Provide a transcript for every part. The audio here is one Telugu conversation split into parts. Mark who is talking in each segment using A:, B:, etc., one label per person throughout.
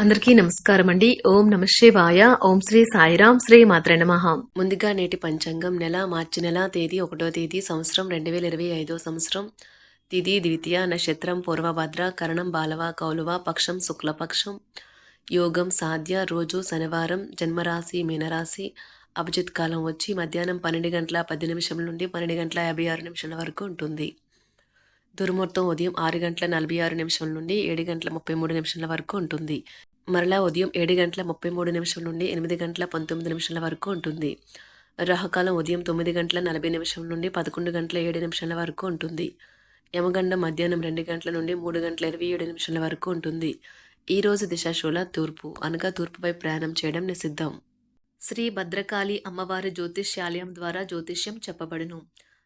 A: అందరికీ నమస్కారం అండి ఓం నమ శివాయ. ఓం శ్రీ సాయిరాం శ్రీ మాత్ర నమః. ముందుగా నేటి పంచాంగం నెల మార్చి నెల తేదీ ఒకటో తేదీ సంవత్సరం రెండు వేల ఇరవై ఐదో సంవత్సరం. తిది ద్వితీయ నక్షత్రం పూర్వభద్ర కరణం బాలవ కౌలువ పక్షం శుక్లపక్షం. యోగం సాధ్య రోజు శనివారం జన్మరాశి మీనరాశి. అభిజిత్ కాలం వచ్చి మధ్యాహ్నం పన్నెండు గంటల పది నిమిషం నుండి పన్నెండు గంటల యాభై ఆరు నిమిషాల వరకు ఉంటుంది. దుర్ముహూర్తం ఉదయం ఆరు గంటల నలభై ఆరు నిమిషం నుండి ఏడు గంటల ముప్పై మూడు నిమిషాల వరకు ఉంటుంది. మరలా ఉదయం ఏడు గంటల ముప్పై మూడు నిమిషం నుండి ఎనిమిది గంటల పంతొమ్మిది నిమిషాల వరకు ఉంటుంది. రాహకాలం ఉదయం తొమ్మిది గంటల నలభై నిమిషం నుండి పదకొండు గంటల ఏడు నిమిషాల వరకు ఉంటుంది. యమగండం మధ్యాహ్నం రెండు గంటల నుండి మూడు గంటల ఇరవై ఏడు నిమిషాల వరకు ఉంటుంది. ఈ రోజు దిశాశూల తూర్పు అనగా తూర్పుపై ప్రయాణం చేయడం నిషిద్ధం. శ్రీ భద్రకాళి అమ్మవారి జ్యోతిష్యాలయం ద్వారా జ్యోతిష్యం చెప్పబడును.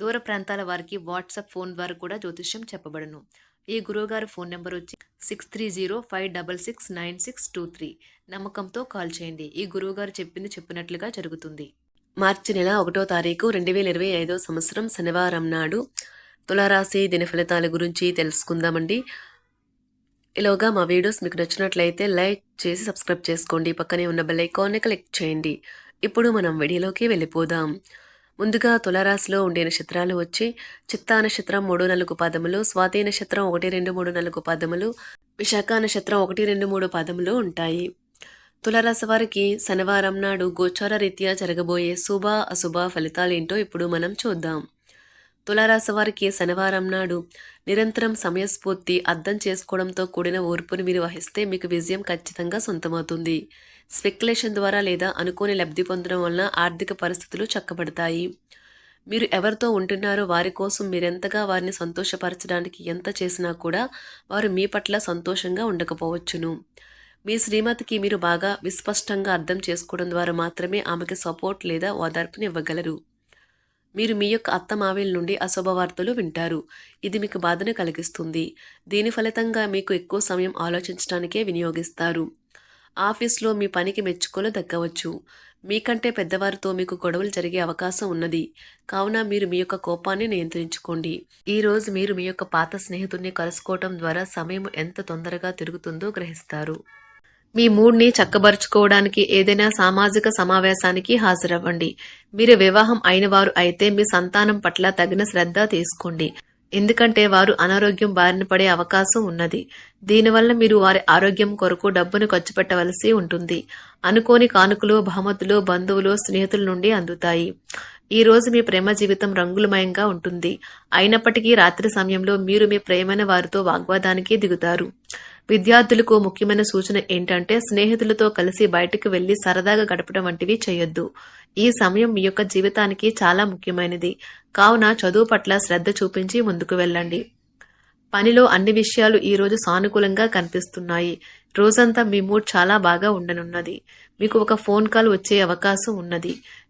A: దూర ప్రాంతాల వారికి వాట్సాప్ ఫోన్ ద్వారా కూడా జ్యోతిష్యం చెప్పబడును. ఈ గురువుగారు ఫోన్ నెంబర్ వచ్చి six three zero five double six nine six two three నమ్మకంతో కాల్ చేయండి. ఈ గురువుగారు చెప్పింది చెప్పినట్లుగా జరుగుతుంది. మార్చి నెల ఒకటో తారీఖు రెండు వేల ఇరవై ఐదో సంవత్సరం శనివారం నాడు తులారాశి దిన ఫలితాల గురించి తెలుసుకుందామండి. ఇలాగా మా వీడియోస్ మీకు నచ్చినట్లయితే లైక్ చేసి సబ్స్క్రైబ్ చేసుకోండి. పక్కనే ఉన్న బెల్ ఐకాన్ని క్లిక్ చేయండి. ఇప్పుడు మనం వీడియోలోకి వెళ్ళిపోదాం. ముందుగా తులరాశిలో ఉండే నక్షత్రాలు వచ్చి చిత్తా నక్షత్రం మూడు నాలుగు పదములు స్వాతి నక్షత్రం ఒకటి రెండు మూడు నాలుగు పదములు విశాఖ నక్షత్రం ఒకటి రెండు మూడు పదములు ఉంటాయి. తులరాశి వారికి శనివారం నాడు గోచార రీత్యా జరగబోయే శుభ అశుభ ఫలితాలేంటో ఇప్పుడు మనం చూద్దాం. తులారాశి వారికి శనివారం నాడు నిరంతరం సమయస్ఫూర్తి అర్థం చేసుకోవడంతో కూడిన ఓర్పుని మీరు వహిస్తే మీకు విజయం ఖచ్చితంగా సొంతమవుతుంది. స్పెక్యులేషన్ ద్వారా లేదా అనుకోని లబ్ధి పొందడం వలన ఆర్థిక పరిస్థితులు చక్కబడతాయి. మీరు ఎవరితో ఉంటున్నారో వారి కోసం మీరెంతగా వారిని సంతోషపరచడానికి ఎంత చేసినా కూడా వారు మీ పట్ల సంతోషంగా ఉండకపోవచ్చును. మీ శ్రీమతికి మీరు బాగా విస్పష్టంగా అర్థం చేసుకోవడం ద్వారా మాత్రమే ఆమెకి సపోర్ట్ లేదా ఓదార్పుని ఇవ్వగలరు. మీరు మీ యొక్క అత్తమావిల నుండి అశుభవార్తలు వింటారు. ఇది మీకు బాధను కలిగిస్తుంది. దీని ఫలితంగా మీకు ఎక్కువ సమయం ఆలోచించడానికే వినియోగిస్తారు. ఆఫీస్లో మీ పనికి మెచ్చుకోలు దక్కవచ్చు. మీకంటే పెద్దవారితో మీకు గొడవలు జరిగే అవకాశం ఉన్నది. కావున మీరు మీ యొక్క కోపాన్ని నియంత్రించుకోండి. ఈ రోజు మీరు మీ యొక్క పాత స్నేహితుడిని కలుసుకోవటం ద్వారా సమయం ఎంత తొందరగా తిరుగుతుందో గ్రహిస్తారు. మీ మూడ్ని చక్కబరుచుకోవడానికి ఏదైనా సామాజిక సమావేశానికి హాజరవ్వండి. మీరు వివాహం అయిన వారు అయితే మీ సంతానం పట్ల తగిన శ్రద్ధ తీసుకోండి. ఎందుకంటే వారు అనారోగ్యం బారిన పడే అవకాశం ఉన్నది. దీనివల్ల మీరు వారి ఆరోగ్యం కొరకు డబ్బును ఖర్చు పెట్టవలసి ఉంటుంది. అనుకోని కానుకలు బహుమతులు బంధువులు స్నేహితుల నుండి అందుతాయి. ఈ రోజు మీ ప్రేమ జీవితం రంగులమయంగా ఉంటుంది. అయినప్పటికీ రాత్రి సమయంలో మీరు మీ ప్రేమైన వారితో వాగ్వాదానికి దిగుతారు. విద్యార్థులకు ముఖ్యమైన సూచన ఏంటంటే స్నేహితులతో కలిసి బయటకు వెళ్ళి సరదాగా గడపడం వంటివి చేయొద్దు. ఈ సమయం మీ యొక్క జీవితానికి చాలా ముఖ్యమైనది. కావున చదువు పట్ల శ్రద్ధ చూపించి ముందుకు వెళ్ళండి. పనిలో అన్ని విషయాలు ఈ రోజు సానుకూలంగా కనిపిస్తున్నాయి. రోజంతా మీ మూడ్ చాలా బాగా ఉండనున్నది. మీకు ఒక ఫోన్ కాల్ వచ్చే అవకాశం ఉన్నది.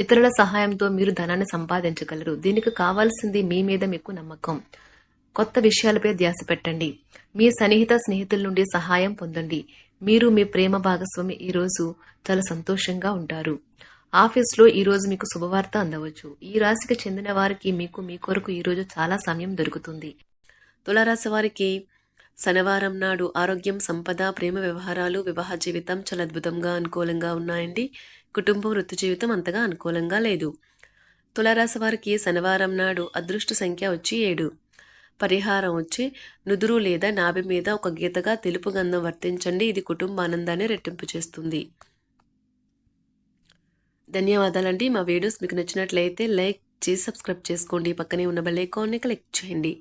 A: ఇతరుల సహాయంతో మీరు ధనాన్ని సంపాదించగలరు. దీనికి కావాల్సింది మీ మీద మీకు నమ్మకం. కొత్త విషయాలపై ధ్యాస పెట్టండి. మీ సన్నిహిత స్నేహితుల నుండి సహాయం పొందండి. మీరు మీ ప్రేమ భాగస్వామి. ఈ రోజు చాలా సంతోషంగా ఉంటారు. ఆఫీస్లో ఈరోజు మీకు శుభవార్త అందవచ్చు. ఈ రాశికి చెందిన వారికి మీకు మీ కొరకు ఈ రోజు చాలా సమయం దొరుకుతుంది. తులారాశి వారికి శనివారం నాడు ఆరోగ్యం సంపద ప్రేమ వ్యవహారాలు వివాహ జీవితం చాలా అద్భుతంగా అనుకూలంగా ఉన్నాయండి. కుటుంబం వృత్తి జీవితం అంతగా అనుకూలంగా లేదు. తులారాశి వారికి శనివారం నాడు అదృష్ట సంఖ్య వచ్చి ఏడు. పరిహారం వచ్చి నుదురు లేదా నాభి మీద ఒక గీతగా తెలుపు గంధం వర్తించండి. ఇది కుటుంబ ఆనందాన్ని రెట్టింపు చేస్తుంది. ధన్యవాదాలండి. మా వీడియోస్ మీకు నచ్చినట్లయితే లైక్ చేసి సబ్స్క్రైబ్ చేసుకోండి. పక్కనే ఉన్న బెల్ ఐకాన్ని క్లిక్ చేయండి.